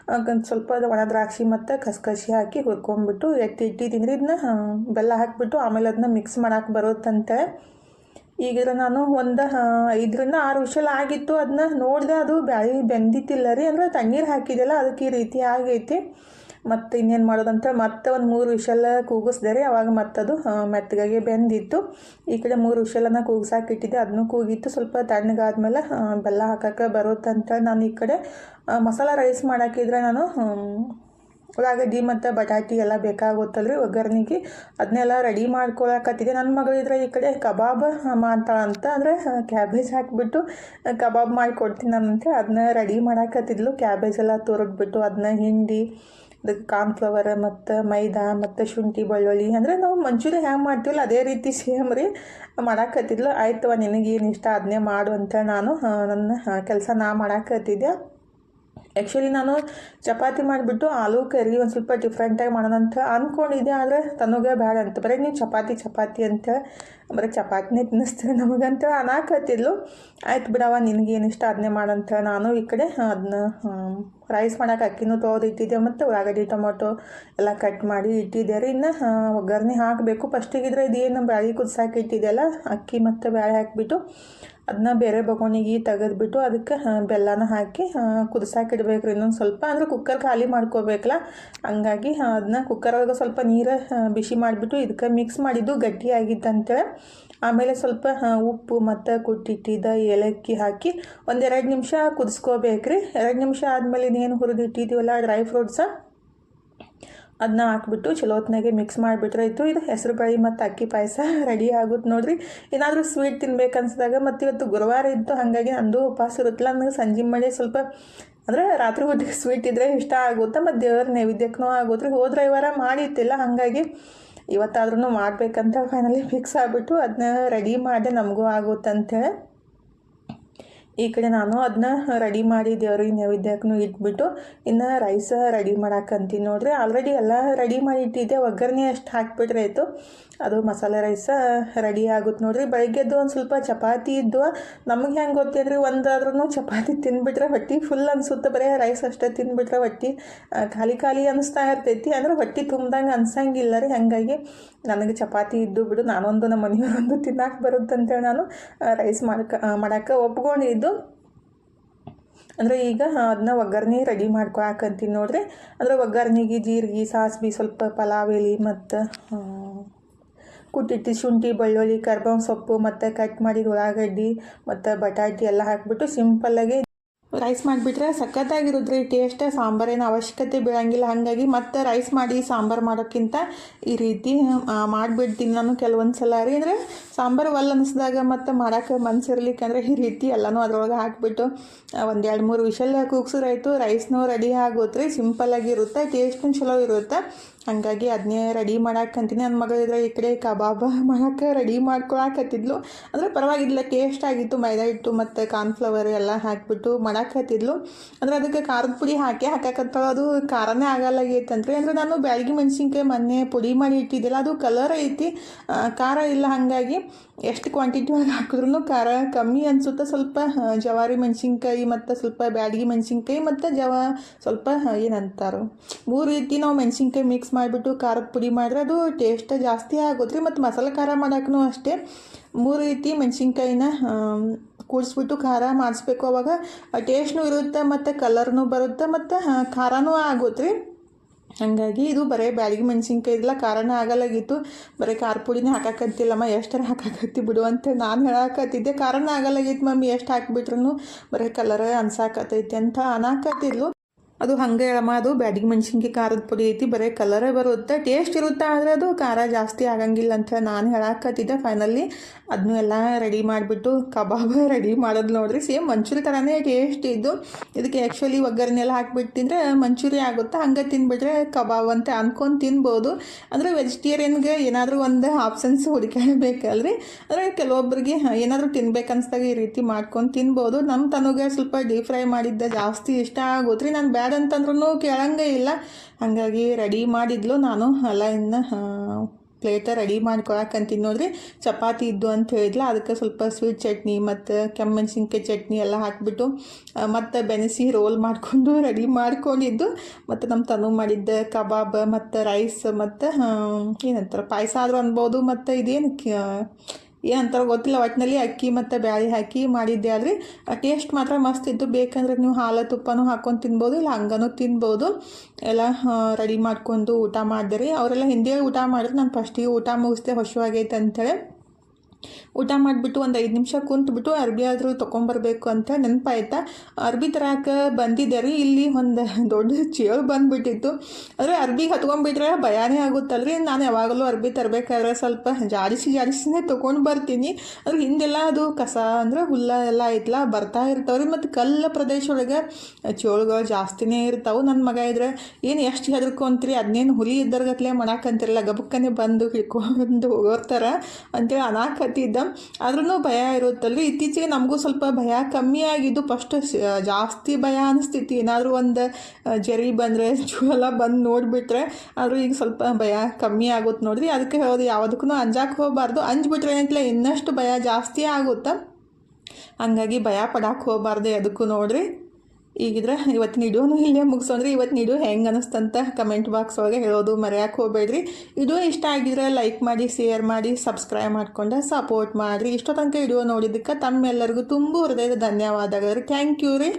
ಮೇಲೆ ಸ್ವಲ್ಪ ಒಣ ದ್ರಾಕ್ಷಿ ಮತ್ತು ಕಸಕಸಿ ಹಾಕಿ ಹುರ್ಕೊಂಬಿಟ್ಟು ಎತ್ತಿ ಇಟ್ಟಿದ್ದೀನಿ ಇದನ್ನ ಬೆಲ್ಲ ಹಾಕಿಬಿಟ್ಟು ಆಮೇಲೆ ಅದನ್ನ ಮಿಕ್ಸ್ ಮಾಡೋಕೆ ಬರುತ್ತಂತೆ ಈಗಿದ್ರೆ ನಾನು ಒಂದು ಐದರಿಂದ ಆರು ವಿಷಲ್ ಆಗಿತ್ತು. ಅದನ್ನ ನೋಡಿದೆ ಅದು ಬ್ಯಾಳಿ ಬೆಂದಿತ್ತಿಲ್ಲ ರೀ. ಅಂದರೆ ತಣ್ಣೀರು ಹಾಕಿದ್ದೆಲ್ಲ ಅದಕ್ಕೆ ಈ ರೀತಿ ಆಗೈತಿ. ಮತ್ತು ಇನ್ನೇನು ಮಾಡೋದಂತ ಮತ್ತೆ ಒಂದು ಮೂರು ವಿಷಲ್ಲ ಕೂಗಿಸ್ದೆ ರೀ. ಅವಾಗ ಮತ್ತದು ಮೆತ್ತಗಾಗಿ ಬೆಂದಿತ್ತು. ಈ ಕಡೆ ಮೂರು ವಿಷಲನ್ನ ಕೂಗ್ಸಾಕಿಟ್ಟಿದ್ದೆ ಅದನ್ನು ಕೂಗಿತ್ತು. ಸ್ವಲ್ಪ ತಣ್ಣಗಾದ್ಮೇಲೆ ಬೆಲ್ಲ ಹಾಕಕ್ಕೆ ಬರುತ್ತಂತ ನಾನು ಈ ಕಡೆ ಮಸಾಲ ರೈಸ್ ಮಾಡಾಕಿದ್ರೆ ನಾನು ಉಳ್ಳಾಗಡ್ಡಿ ಮತ್ತು ಬಟಾಟಿ ಎಲ್ಲ ಬೇಕಾಗುತ್ತಲ್ರಿ ಒಗ್ಗರ್ಣಿಗೆ. ಅದನ್ನೆಲ್ಲ ರೆಡಿ ಮಾಡ್ಕೊಳಕತ್ತಿದ್ದೆ. ನನ್ನ ಮಗಳಿದ್ರೆ ಈ ಕಡೆ ಕಬಾಬ್ ಮಾಡ್ತಾಳಂತ ಅಂದರೆ ಕ್ಯಾಬೇಜ್ ಹಾಕಿಬಿಟ್ಟು ಕಬಾಬ್ ಮಾಡಿಕೊಡ್ತೀನಿ ಅಂತ ಅದನ್ನ ರೆಡಿ ಮಾಡಾಕತ್ತಿದ್ಲು. ಕ್ಯಾಬೇಜ್ ಎಲ್ಲ ತುರಿದ್ಬಿಟ್ಟು ಅದನ್ನ ಹಿಂಡಿ, ಅದಕ್ಕೆ ಕಾರ್ನ್ಫ್ಲವರ್ ಮತ್ತು ಮೈದಾ ಮತ್ತು ಶುಂಠಿ, ಬೆಳ್ಳುಳ್ಳಿ ಅಂದರೆ ನಾವು ಮಂಚೂರಿ ಹ್ಯಾಂಗೆ ಮಾಡ್ತೀವಲ್ಲ ಅದೇ ರೀತಿ ಸೇಮ್ ರೀ ಮಾಡಾಕತ್ತಿದ್ಲು. ಆಯ್ತವ ನಿನಗೇನು ಇಷ್ಟ ಅದನ್ನೇ ಮಾಡು ಅಂತ ನಾನು ನನ್ನ ಕೆಲಸ ನಾ ಮಾಡಾಕತ್ತಿದ್ದೆ. ಆ್ಯಕ್ಚುಲಿ ನಾನು ಚಪಾತಿ ಮಾಡಿಬಿಟ್ಟು ಆಲೂ ಕರಿ ಒಂದು ಸ್ವಲ್ಪ ಡಿಫ್ರೆಂಟಾಗಿ ಮಾಡೋಣ ಅಂತ ಅಂದ್ಕೊಂಡಿದ್ದೆ ಆದರೆ ತನಗೆ ಬೇಡ ಅಂತ. ಬರೀ ನೀವು ಚಪಾತಿ ಚಪಾತಿ ಅಂತ. ಬರೀ ಚಪಾತಿನೇ ತಿನ್ನಿಸ್ತೀರಿ ನಮಗಂತ ಅನ್ನಾಕತ್ತಿದ್ಲು ಆಯ್ತು ಬಿಡವ ನಿನಗೇನು ಇಷ್ಟ ಅದನ್ನೇ ಮಾಡಂತ ನಾನು ಈ ಕಡೆ ಅದನ್ನ ರೈಸ್ ಮಾಡೋಕೆ ಅಕ್ಕಿನೂ ತೋದು ಇಟ್ಟಿದ್ದೆ ಮತ್ತು ಉಳ್ಳಾಗಡ್ಡಿ, ಟೊಮೊಟೊ ಎಲ್ಲ ಕಟ್ ಮಾಡಿ ಇಟ್ಟಿದ್ದೆ ರೀ. ಇನ್ನು ಒಗ್ಗರಣೆ ಹಾಕಬೇಕು. ಫಸ್ಟಿಗಿದ್ರೆ ಇದೇನು ಬ್ಯಾಳಿ ಕುದಿಸಾಕಿ ಇಟ್ಟಿದ್ದೆಲ್ಲ ಅಕ್ಕಿ ಮತ್ತು ಬ್ಯಾಳೆ ಹಾಕಿಬಿಟ್ಟು ಅದನ್ನ ಬೇರೆ ಬಗೋನಿಗೆ ತೆಗೆದ್ಬಿಟ್ಟು ಅದಕ್ಕೆ ಬೆಲ್ಲನ ಹಾಕಿ ಕುದಿಸಾಕೆ ರೀ ಇನ್ನೊಂದು ಸ್ವಲ್ಪ. ಅಂದರೆ ಕುಕ್ಕರ್ ಖಾಲಿ ಮಾಡ್ಕೋಬೇಕಲ್ಲ. ಹಂಗಾಗಿ ಅದನ್ನ ಕುಕ್ಕರ್ ಒಳಗೆ ಸ್ವಲ್ಪ ನೀರು ಬಿಸಿ ಮಾಡಿಬಿಟ್ಟು ಇದಕ್ಕೆ ಮಿಕ್ಸ್ ಮಾಡಿದ್ದು ಗಟ್ಟಿ ಆಗಿತ್ತಂತೇಳಿ ಆಮೇಲೆ ಸ್ವಲ್ಪ ಉಪ್ಪು, ಮತ್ತು ಕುಟ್ಟಿಟ್ಟಿದ್ದ ಏಲಕ್ಕಿ ಹಾಕಿ ಒಂದೆರಡು ನಿಮಿಷ ಕುದಿಸ್ಕೋಬೇಕ್ರಿ. ಎರಡು ನಿಮಿಷ ಆದಮೇಲೆ ಇನ್ನೇನು ಹುರಿದಿಟ್ಟಿದ್ದೀವಲ್ಲ ಡ್ರೈ ಫ್ರೂಟ್ಸ ಅದನ್ನ ಹಾಕ್ಬಿಟ್ಟು ಚಲೋತ್ನಾಗೆ ಮಿಕ್ಸ್ ಮಾಡಿಬಿಟ್ರೆ ಇತ್ತು ಇದು ಹೆಸರು ಬೇಳೆ ಮತ್ತು ಅಕ್ಕಿ ಪಾಯಸ ರೆಡಿ ಆಗುತ್ತೆ ನೋಡಿರಿ. ಏನಾದರೂ ಸ್ವೀಟ್ ತಿನ್ಬೇಕು ಅನ್ಸಿದಾಗ ಮತ್ತು ಇವತ್ತು ಗುರುವಾರ ಇತ್ತು, ಹಾಗಾಗಿ ನಂದು ಉಪವಾಸ ಇರುತ್ತಲ್ಲ ನನಗೆ ಸಂಜೆ ಮಾಡಿ ಸ್ವಲ್ಪ ಅಂದರೆ ರಾತ್ರಿ ಹೊತ್ತಿಗೆ ಸ್ವೀಟ್ ಇದ್ದರೆ ಇಷ್ಟ ಆಗುತ್ತೆ. ಮತ್ತು ದೇವರ ನೈವೇದ್ಯಕ್ಕೂ ಆಗುತ್ತೆ ಹೋದ್ರೆ ವಾರ ಮಾಡಿತ್ತಿಲ್ಲ ಹಾಗಾಗಿ ಇವತ್ತಾದ್ರೂ ಮಾಡಬೇಕಂತ ಫೈನಲಿ ಫಿಕ್ಸ್ ಆಗಿಬಿಟ್ಟು ಅದನ್ನ ರೆಡಿ ಮಾಡಿದೆ ನಮಗೂ ಆಗುತ್ತೆ ಈ ಕಡೆ ನಾನು ಅದನ್ನ ರೆಡಿ ಮಾಡಿ ದೇವ್ರಿಗೆ ನೈವೇದ್ಯಕ್ಕೂ ಇಟ್ಬಿಟ್ಟು ಇನ್ನು ರೈಸ ರೆಡಿ ಮಾಡಾಕಂತೀನಿ ನೋಡ್ರಿ. ಆಲ್ರೆಡಿ ಎಲ್ಲ ರೆಡಿ ಮಾಡಿ ಇಟ್ಟಿದ್ದೆ. ಒಗ್ಗರಣೆ ಅಷ್ಟು ಹಾಕಿಬಿಟ್ರೆ ಆಯಿತು. ಅದು ಮಸಾಲೆ ರೈಸ ರೆಡಿ ಆಗುತ್ತೆ ನೋಡ್ರಿ. ಬೆಳಗ್ಗೆದ್ದು ಒಂದು ಸ್ವಲ್ಪ ಚಪಾತಿ ಇದ್ದು ನಮಗೆ ಹೆಂಗೆ ರೀ ಒಂದಾದ್ರೂ ಚಪಾತಿ ತಿನ್ಬಿಟ್ರೆ ಹೊಟ್ಟೆ ಫುಲ್ ಅನಿಸುತ್ತೆ. ಬರೀ ರೈಸ್ ಅಷ್ಟೇ ತಿನ್ಬಿಟ್ರೆ ಹೊಟ್ಟೆ ಖಾಲಿ ಖಾಲಿ ಅನಿಸ್ತಾ ಇರ್ತೈತಿ. ಅಂದ್ರೆ ಹೊಟ್ಟೆ ತುಂಬ್ದಂಗೆ ಅನ್ಸಂಗಿಲ್ಲ ರೀ. ಹಾಗಾಗಿ ನನಗೆ ಚಪಾತಿ ಇದ್ದು ಬಿಡು. ನಾನೊಂದು ನಮ್ಮ ಮನೆಯವರೊಂದು ತಿನ್ನಕ್ಕೆ ಬರುತ್ತೆ ಅಂತೇಳಿ ನಾನು ರೈಸ್ ಮಾಡ್ಕ ಮಾಡಕ್ಕೆ ಒಪ್ಕೊಂಡಿದ್ದು. ಅಂದರೆ ಈಗ ಅದನ್ನ ಒಗ್ಗರಣೆ ರೆಡಿ ಮಾಡ್ಕೊಳಕಂತೀನಿ ನೋಡ್ರಿ. ಅಂದರೆ ಒಗ್ಗರಣೆಗೆ ಜೀರಿಗೆ, ಸಾಸ್ವಿ ಸ್ವಲ್ಪ ಪಲಾವ್ ಎಲೆ ಮತ್ತು ಕುಟ್ಟಿಟ್ಟು ಶುಂಠಿ, ಬೆಳ್ಳುಳ್ಳಿ, ಕರ್ಬೇವಿನ ಸೊಪ್ಪು ಮತ್ತು ಕಟ್ ಮಾಡಿದ ಉಳ್ಳಾಗಡ್ಡಿ ಮತ್ತು ಬಟಾಟಿ ಎಲ್ಲ ಹಾಕಿಬಿಟ್ಟು ಸಿಂಪಲ್ಲಾಗಿ ರೈಸ್ ಮಾಡಿಬಿಟ್ರೆ ಸಖತ್ತಾಗಿರುತ್ತೆ ಟೇಸ್ಟ್ ಸಾಂಬಾರೇನು ಅವಶ್ಯಕತೆ ಬೀಳಂಗಿಲ್ಲ. ಹಾಗಾಗಿ ಮತ್ತು ರೈಸ್ ಮಾಡಿ ಸಾಂಬಾರು ಮಾಡೋಕ್ಕಿಂತ ಈ ರೀತಿ ಮಾಡಿಬಿಡ್ತೀನಿ ನಾನು ಕೆಲವೊಂದು ಸಲ ರೀ. ಅಂದರೆ ಸಾಂಬಾರು ಒಲ್ಲ ಅನಿಸಿದಾಗ ಮತ್ತು ಮಾಡೋಕ್ಕೆ ಮನ್ಸಿರ್ಲಿಕ್ಕೆ ಅಂದರೆ ಈ ರೀತಿ ಎಲ್ಲನೂ ಅದ್ರೊಳಗೆ ಹಾಕಿಬಿಟ್ಟು ಒಂದು ಎರಡು ಮೂರು ವಿಷಲ್ ಕೂಗ್ಸಿದ್ರಾಯ್ತು ರೈಸ್ನೂ ರೆಡಿ ಆಗುತ್ತೆ ರೀ ಸಿಂಪಲ್ಲಾಗಿರುತ್ತೆ ಟೇಸ್ಟೂ ಚಲೋ ಇರುತ್ತೆ. ಹಾಗಾಗಿ ಅದನ್ನೇ ರೆಡಿ ಮಾಡಾಕಂತೀನಿ. ನನ್ನ ಮಗಳಿದ್ರೆ ಈ ಕಡೆ ಕಬಾಬ ಮಾಡಕ್ಕೆ ರೆಡಿ ಮಾಡ್ಕೊಳಕತ್ತಿದ್ಲು. ಅಂದರೆ ಪರವಾಗಿಲ್ಲ ಟೇಸ್ಟ್ ಆಗಿತ್ತು, ಮೈದಾ ಹಿಟ್ಟು ಮತ್ತು ಕಾರ್ನ್ಫ್ಲವರ್ ಎಲ್ಲ ಹಾಕಿಬಿಟ್ಟು ಮಾಡಾಕತ್ತಿದ್ಲು. ಅಂದರೆ ಅದಕ್ಕೆ ಖಾರದ ಪುಡಿ ಹಾಕಿ ಹಾಕಕತ್ತಾಳ ಅದು ಖಾರನೇ ಆಗಲ್ಲಾಗೈತಂತ್ರಿ ಅಂದರೆ. ನಾನು ಬ್ಯಾಳಿಗೆ ಮೆಣಸಿನ್ಕಾಯಿ ಮೊನ್ನೆ ಪುಡಿ ಮಾಡಿ ಇಟ್ಟಿದ್ದಿಲ್ಲ, ಅದು ಕಲರ್ ಐತಿ ಖಾರ ಇಲ್ಲ. ಹಾಗಾಗಿ ಎಷ್ಟು ಕ್ವಾಂಟಿಟಿ ಒಳಗೆ ಹಾಕಿದ್ರು ಖಾರ ಕಮ್ಮಿ ಅನಿಸುತ್ತೆ. ಸ್ವಲ್ಪ ಜವಾರಿ ಮೆಣಸಿನ್ಕಾಯಿ ಮತ್ತು ಸ್ವಲ್ಪ ಬ್ಯಾಳಿಗೆ ಮೆಣಸಿನ್ಕಾಯಿ ಮತ್ತು ಜವ, ಸ್ವಲ್ಪ ಏನಂತಾರೆ, ಮೂರು ರೀತಿ ನಾವು ಮೆಣಸಿನ್ಕಾಯಿ ಮಿಕ್ಸ್ ಮಾಡಿಬಿಟ್ಟು ಖಾರದ ಪುಡಿ ಮಾಡಿದ್ರೆ ಅದು ಟೇಸ್ಟ್ ಜಾಸ್ತಿ ಆಗುತ್ತೆ ಮತ್ತು ಮಸಾಲೆ ಖಾರ ಮಾಡೋಕ್ಕೂ ಅಷ್ಟೇ. ಮೂರು ರೀತಿ ಮೆಣಸಿನ್ಕಾಯಿನ ಕೂಡಿಸ್ಬಿಟ್ಟು ಖಾರ ಮಾಡಿಸ್ಬೇಕು ಅವಾಗ. ಟೇಸ್ಟ್ನೂ ಇರುತ್ತೆ, ಮತ್ತು ಕಲರ್ನೂ ಬರುತ್ತೆ, ಮತ್ತು ಖಾರನೂ ಆಗುತ್ತೆ ಹಾಗಾಗಿ ಇದು ಬರೀ ಬ್ಯಾಳಿಗೆ ಮೆಣಸಿನ್ಕಾಯಿ ಇಲ್ಲ ಖಾರನೇ ಆಗಲ್ಲಾಗಿತ್ತು ಬರೀ ಖಾರ ಪುಡಿನೇ ಹಾಕಕ್ಕಂತಿಲ್ಲಮ್ಮ ಎಷ್ಟರ ಹಾಕಾಕತ್ತಿ ಬಿಡು ಅಂತ ನಾನು ಹೇಳಾಕತ್ತಿದ್ದೆ. ಖಾರನೇ ಆಗಲ್ಲಾಗಿತ್ತು ಮಮ್ಮಿ, ಎಷ್ಟು ಹಾಕಿಬಿಟ್ರು ಬರೀ ಕಲರ್ ಅನ್ಸಾಕತ್ತೈತಿ ಅಂತ ಅನ್ನಾಕತ್ತಿದ್ಲು ಅದು ಹಂಗೆ ಹೇಳಮ್ಮ, ಅದು ಬ್ಯಾಡಿಗೆ ಮೆಣಸಿನ್ಕಾಯಿ ಖಾರದ ಪುಡಿ ಐತಿ, ಬರೀ ಕಲರೇ ಬರುತ್ತೆ ಟೇಸ್ಟ್ ಇರುತ್ತೆ ಆದರೆ ಅದು ಖಾರ ಜಾಸ್ತಿ ಆಗಂಗಿಲ್ಲ ಅಂತ ನಾನು ಹೇಳಾಕತ್ತಿದ್ದೆ. ಫೈನಲಿ ಅದನ್ನು ಎಲ್ಲ ರೆಡಿ ಮಾಡಿಬಿಟ್ಟು ಕಬಾಬ್ ರೆಡಿ ಮಾಡೋದು ನೋಡ್ರಿ. ಸೇಮ್ ಮಂಚೂರಿ ಥರನೇ ಟೇಸ್ಟ್ ಇದ್ದು. ಇದಕ್ಕೆ ಆ್ಯಕ್ಚುಲಿ ಒಗ್ಗರಣೆ ಎಲ್ಲ ಹಾಕ್ಬಿಟ್ಟು ತಿಂದರೆ ಮಂಚೂರಿ ಆಗುತ್ತೆ, ಹಂಗೆ ತಿನ್ಬಿಟ್ರೆ ಕಬಾಬ್ ಅಂತ ಅಂದ್ಕೊಂಡು ತಿನ್ಬೋದು. ಅಂದರೆ ವೆಜಿಟೇರಿಯನ್ಗೆ ಏನಾದರೂ ಒಂದು ಆಪ್ಷನ್ಸ್ ಹುಡುಕಬೇಕಲ್ರಿ ಅಂದರೆ ಕೆಲವೊಬ್ಬರಿಗೆ ಏನಾದರೂ ತಿನ್ಬೇಕನ್ಸ್ದಾಗ ಈ ರೀತಿ ಮಾಡ್ಕೊಂಡು ತಿನ್ಬೋದು. ನಮ್ಮ ತನಗೆ ಸ್ವಲ್ಪ ಡೀಪ್ ಫ್ರೈ ಮಾಡಿದ್ದೆ, ಜಾಸ್ತಿ ಇಷ್ಟ ಆಗುತ್ತೆ ನಾನು ಬ್ಯಾಡ ಅಂತಂದ್ರೂ ಕೇಳಂಗೆ ಇಲ್ಲ. ಹಾಗಾಗಿ ರೆಡಿ ಮಾಡಿದ್ಲು ನಾನು. ಎಲ್ಲ ಇನ್ನು ಪ್ಲೇಟ ರೆಡಿ ಮಾಡ್ಕೊಳಕಂತೀನಿ ನೋಡ್ರಿ. ಚಪಾತಿ ಇದ್ದು ಅಂತ ಹೇಳಿದ್ಲ. ಅದಕ್ಕೆ ಸ್ವಲ್ಪ ಸ್ವೀಟ್ ಚಟ್ನಿ ಮತ್ತು ಕೆಮ್ಮೆಣ್ಸಿನ್ಕಾಯಿ ಚಟ್ನಿ ಎಲ್ಲ ಹಾಕಿಬಿಟ್ಟು ಮತ್ತು ಬೆನೆಸಿ ರೋಲ್ ಮಾಡಿಕೊಂಡು ರೆಡಿ ಮಾಡ್ಕೊಂಡಿದ್ದು. ಮತ್ತು ನಮ್ಮ ತನು ಮಾಡಿದ್ದ ಕಬಾಬ್ ಮತ್ತು ರೈಸ್ ಮತ್ತು ಏನಂತಾರೆ, ಪಾಯಸ ಆದರೂ ಅನ್ಬೋದು. ಮತ್ತು ಇದೇನು ಏನಂತಾರೆ ಗೊತ್ತಿಲ್ಲ ಒಟ್ಟಿನಲ್ಲಿ ಅಕ್ಕಿ ಮತ್ತು ಬ್ಯಾಳಿ ಹಾಕಿ ಮಾಡಿದ್ದೆ. ಆದರೆ ಟೇಸ್ಟ್ ಮಾತ್ರ ಮಸ್ತ್ ಇದ್ದು ಬೇಕಂದ್ರೆ ನೀವು ಹಾಲು, ತುಪ್ಪನೂ ಹಾಕ್ಕೊಂಡು ತಿನ್ಬೋದು, ಇಲ್ಲ ಹಂಗನೂ ತಿನ್ಬೋದು. ಎಲ್ಲ ರೆಡಿ ಮಾಡ್ಕೊಂಡು ಊಟ ಮಾಡಿದೆ ಅವರೆಲ್ಲ ಹಿಂದೆ ಊಟ ಮಾಡಿದ್ರೆ. ನಾನು ಫಸ್ಟಿಗೆ ಊಟ ಮುಗಿಸ್ದೆ, ಹಸುವಾಗೈತೆ ಅಂಥೇಳಿ. ಊಟ ಮಾಡಿಬಿಟ್ಟು ಒಂದು ಐದು ನಿಮಿಷ ಕುಂತ್ಬಿಟ್ಟು ಅರ್ಬಿ ಆದರೂ ತೊಗೊಂಬರ್ಬೇಕು ಅಂತ ನೆನಪಾಯ್ತಾ? ಅರ್ಬಿ ತರಾಕ ಬಂದಿದ್ದೆ ರೀ? ಇಲ್ಲಿ ಒಂದು ದೊಡ್ಡ ಚೇಳು ಬಂದುಬಿಟ್ಟಿತ್ತು. ಅಂದರೆ ಅರ್ಬಿ ಹತ್ಕೊಂಡ್ಬಿಟ್ರೆ ಆಗುತ್ತಲ್ಲ ರೀ ನಾನು ಯಾವಾಗಲೂ ಅರ್ಬಿ ತರಬೇಕಾದ್ರೆ ಸ್ವಲ್ಪ ಜಾಡಿಸಿ ಜಾಡಿಸಿನೇ ತೊಗೊಂಡು ಬರ್ತೀನಿ. ಅದ್ರ ಹಿಂದೆಲ್ಲ ಅದು ಕಸ ಅಂದರೆ ಹುಲ್ಲ ಎಲ್ಲ ಐತಲ್ಲ ಬರ್ತಾ ಇರ್ತಾವ್ರಿ. ಮತ್ತು ಕಲ್ಲ ಪ್ರದೇಶ ಒಳಗೆ ಚೇಳುಗಳು ಜಾಸ್ತಿನೇ ಇರ್ತಾವೆ. ನನ್ನ ಮಗ ಇದ್ರೆ ಏನು ಎಷ್ಟು ಹೆದರ್ಕೊಂತೀರಿ? ಅದನ್ನೇನು ಹುಲಿ ಇದ್ದರ್ಗತ್ಲೆ ಮಾಡಕ್ಕಂತಿರಲ್ಲ ಗಬಕ್ಕನೆ ಬಂದು ಹಿಡ್ಕೊಂಡು ಹೋಗೋರ್ತಾರ ಅಂತೇಳಿ ಅನಾಕತ್ತಿದ್ದ ಆದ್ರೂ ಭಯ ಇರುತ್ತಲ್ರಿ. ಇತ್ತೀಚೆಗೆ ನಮಗೂ ಸ್ವಲ್ಪ ಭಯ ಕಮ್ಮಿ ಆಗಿದ್ದು ಫಸ್ಟ್ ಜಾಸ್ತಿ ಭಯ ಅನಿಸ್ತಿತ್ತು. ಏನಾದರೂ ಒಂದು ಜರಿ ಬಂದರೆ ಚೂಳೆಲ್ಲ ಬಂದು ನೋಡಿಬಿಟ್ರೆ ಆದರೂ ಈಗ ಸ್ವಲ್ಪ ಭಯ ಕಮ್ಮಿ ಆಗುತ್ತೆ ನೋಡಿರಿ. ಅದಕ್ಕೆ ಹೇಳೋದು ಯಾವುದಕ್ಕೂ ಅಂಜಾಕೆ ಹೋಗಬಾರ್ದು. ಅಂಜ್ಬಿಟ್ರೆ ಏನಂತಲೇ ಇನ್ನಷ್ಟು ಭಯ ಜಾಸ್ತಿ ಆಗುತ್ತೆ? ಹಂಗಾಗಿ ಭಯ ಪಡಕ್ಕೆ ಹೋಗಬಾರ್ದು ಅದಕ್ಕೂ ನೋಡ್ರಿ. ಈಗಿದ್ರೆ ಇವತ್ತಿನ ವಿಡಿಯೋನು ಇಲ್ಲೇ ಮುಗಿಸೋಂದ್ರೆ ಇವತ್ತಿನ ವಿಡಿಯೋ ಹೆಂಗೆ ಅನ್ನಿಸ್ತಂತ ಕಮೆಂಟ್ ಬಾಕ್ಸ್ ಒಳಗೆ ಹೇಳೋದು ಮರೆಯೋಕೆ ಹೋಗಬೇಡ್ರಿ. ಇದು ಇಷ್ಟ ಆಗಿದ್ರೆ ಲೈಕ್ ಮಾಡಿ ಶೇರ್ ಮಾಡಿ ಸಬ್ಸ್ಕ್ರೈಬ್ ಮಾಡ್ಕೊಂಡು ಸಪೋರ್ಟ್ ಮಾಡಿರಿ. ಇಷ್ಟೋ ತನಕ ವಿಡಿಯೋ ನೋಡಿದ್ದಕ್ಕೆ ತಮ್ಮೆಲ್ಲರಿಗೂ ತುಂಬ ಹೃದಯದ ಧನ್ಯವಾದಗಳು. ಥ್ಯಾಂಕ್ ಯು ರೀ.